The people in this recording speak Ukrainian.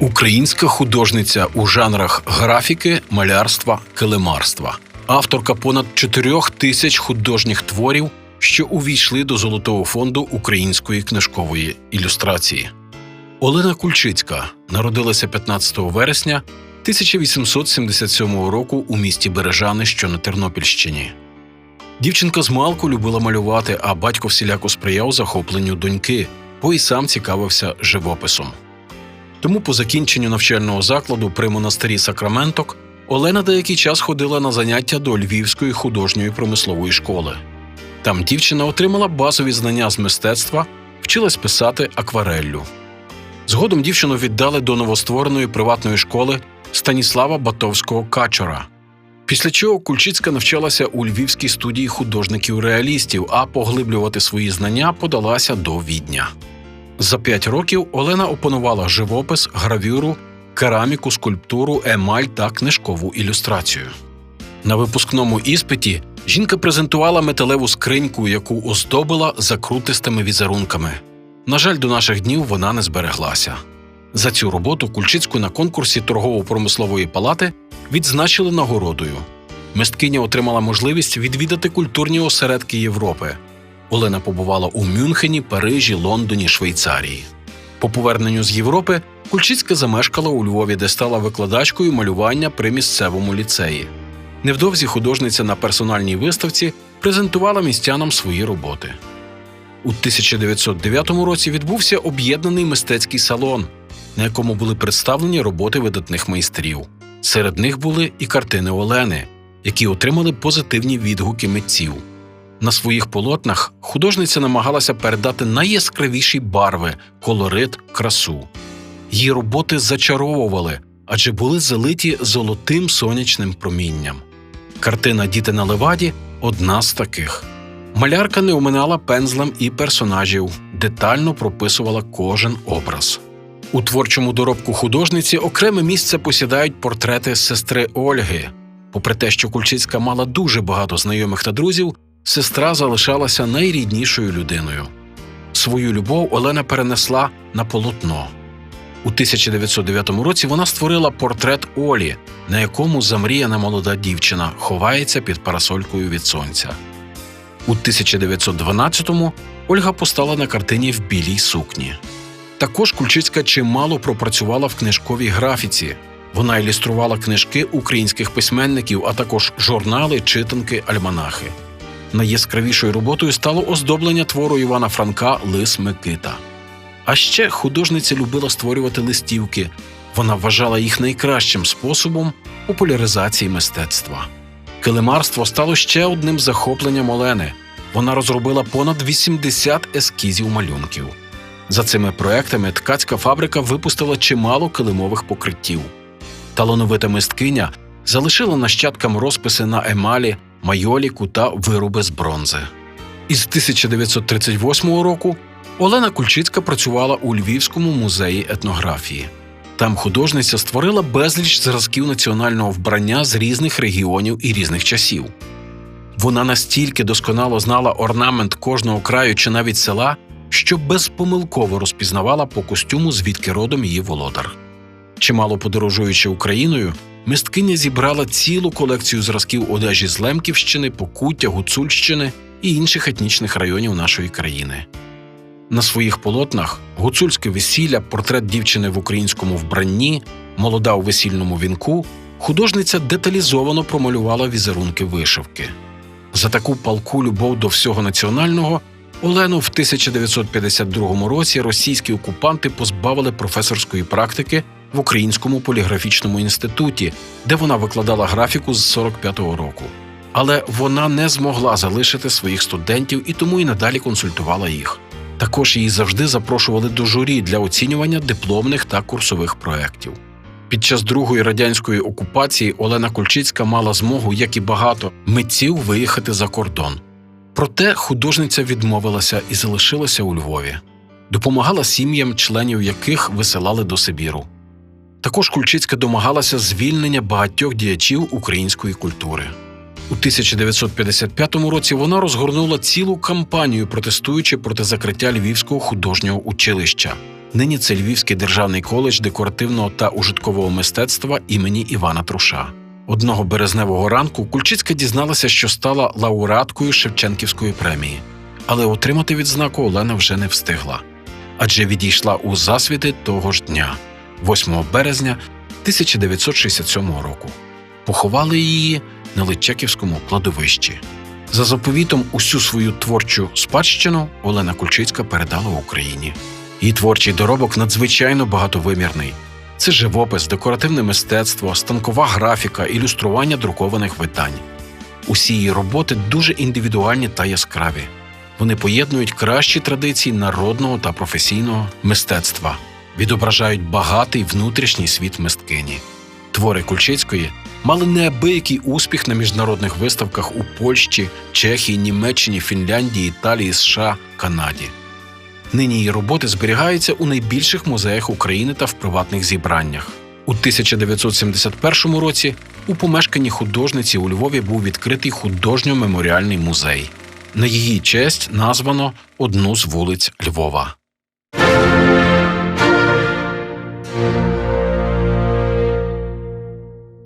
Українська художниця у жанрах графіки, малярства, килимарства. Авторка понад чотирьох тисяч художніх творів, що увійшли до Золотого фонду української книжкової ілюстрації. Олена Кульчицька народилася 15 вересня 1877 року у місті Бережани, що на Тернопільщині. Дівчинка з малку любила малювати, а батько всіляко сприяв захопленню доньки, бо й сам цікавився живописом. Тому по закінченню навчального закладу при монастирі Сакраменток Олена деякий час ходила на заняття до Львівської художньої промислової школи. Там дівчина отримала базові знання з мистецтва, вчилась писати аквареллю. Згодом дівчину віддали до новоствореної приватної школи Станіслава Батовського Качора. Після чого Кульчицька навчалася у львівській студії художників-реалістів, а поглиблювати свої знання подалася до відня. За п'ять років Олена опанувала живопис, гравюру, кераміку, скульптуру, емаль та книжкову ілюстрацію. На випускному іспиті жінка презентувала металеву скриньку, яку оздобила закрутистими візерунками. На жаль, до наших днів вона не збереглася. За цю роботу Кульчицьку на конкурсі торгово-промислової палати відзначили нагородою. Мисткиня отримала можливість відвідати культурні осередки Європи. Олена побувала у Мюнхені, Парижі, Лондоні, Швейцарії. По поверненню з Європи Кульчицька замешкала у Львові, де стала викладачкою малювання при місцевому ліцеї. Невдовзі художниця на персональній виставці презентувала містянам свої роботи. У 1909 році відбувся об'єднаний мистецький салон, на якому були представлені роботи видатних майстрів. Серед них були і картини Олени, які отримали позитивні відгуки митців. На своїх полотнах художниця намагалася передати найяскравіші барви, колорит, красу. Її роботи зачаровували, адже були залиті золотим сонячним промінням. Картина Діти на леваді одна з таких. Малярка не оминала пензлем і персонажів, детально прописувала кожен образ. У творчому доробку художниці окреме місце посідають портрети сестри Ольги. Попри те, що Кульчицька мала дуже багато знайомих та друзів, сестра залишалася найріднішою людиною. Свою любов Олена перенесла на полотно. У 1909 році вона створила портрет Олі, на якому замріяна молода дівчина ховається під парасолькою від сонця. У 1912-му Ольга постала на картині в білій сукні. Також Кульчицька чимало пропрацювала в книжковій графіці. Вона ілюструвала книжки українських письменників, а також журнали, читанки, альманахи. Найяскравішою роботою стало оздоблення твору Івана Франка Лис Микита. А ще художниця любила створювати листівки. Вона вважала їх найкращим способом популяризації мистецтва. Килимарство стало ще одним захопленням Олени. Вона розробила понад 80 ескізів малюнків. За цими проектами ткацька фабрика випустила чимало килимових покриттів. Талановита мисткиня залишила нащадкам розписи на емалі, майоліку та вироби з бронзи. Із 1938 року Олена Кульчицька працювала у Львівському музеї етнографії. Там художниця створила безліч зразків національного вбрання з різних регіонів і різних часів. Вона настільки досконало знала орнамент кожного краю чи навіть села, що безпомилково розпізнавала по костюму, звідки родом її володар. Чимало подорожуючи Україною, мисткиня зібрала цілу колекцію зразків одежі з Лемківщини, Покуття, Гуцульщини і інших етнічних районів нашої країни. На своїх полотнах гуцульське весілля, портрет дівчини в українському вбранні, молода у весільному вінку, художниця деталізовано промалювала візерунки вишивки. За таку палку любов до всього національного Олену в 1952 році російські окупанти позбавили професорської практики в Українському поліграфічному інституті, де вона викладала графіку з 45-го року. Але вона не змогла залишити своїх студентів і тому і надалі консультувала їх. Також її завжди запрошували до журі для оцінювання дипломних та курсових проєктів. Під час другої радянської окупації Олена Кульчицька мала змогу, як і багато митців, виїхати за кордон. Проте художниця відмовилася і залишилася у Львові, допомагала сім'ям, членів яких висилали до Сибіру. Також Кульчицька домагалася звільнення багатьох діячів української культури. У 1955 році вона розгорнула цілу кампанію, протестуючи проти закриття Львівського художнього училища. Нині це Львівський державний коледж декоративного та ужиткового мистецтва імені Івана Труша. Одного березневого ранку Кульчицька дізналася, що стала лауреаткою Шевченківської премії, але отримати відзнаку Олена вже не встигла, адже відійшла у засвіти того ж дня, 8 березня 1967 року. Поховали її на Личаківському кладовищі. За заповітом усю свою творчу спадщину Олена Кульчицька передала Україні. Її творчий доробок надзвичайно багатовимірний. Це живопис, декоративне мистецтво, станкова графіка, ілюстрування друкованих видань. Усі її роботи дуже індивідуальні та яскраві. Вони поєднують кращі традиції народного та професійного мистецтва, відображають багатий внутрішній світ мисткині. Твори Кульчицької мали неабиякий успіх на міжнародних виставках у Польщі, Чехії, Німеччині, Фінляндії, Італії, США, Канаді. Нині її роботи зберігаються у найбільших музеях України та в приватних зібраннях. У 1971 році у помешканні художниці у Львові був відкритий художньо-меморіальний музей. На її честь названо одну з вулиць Львова.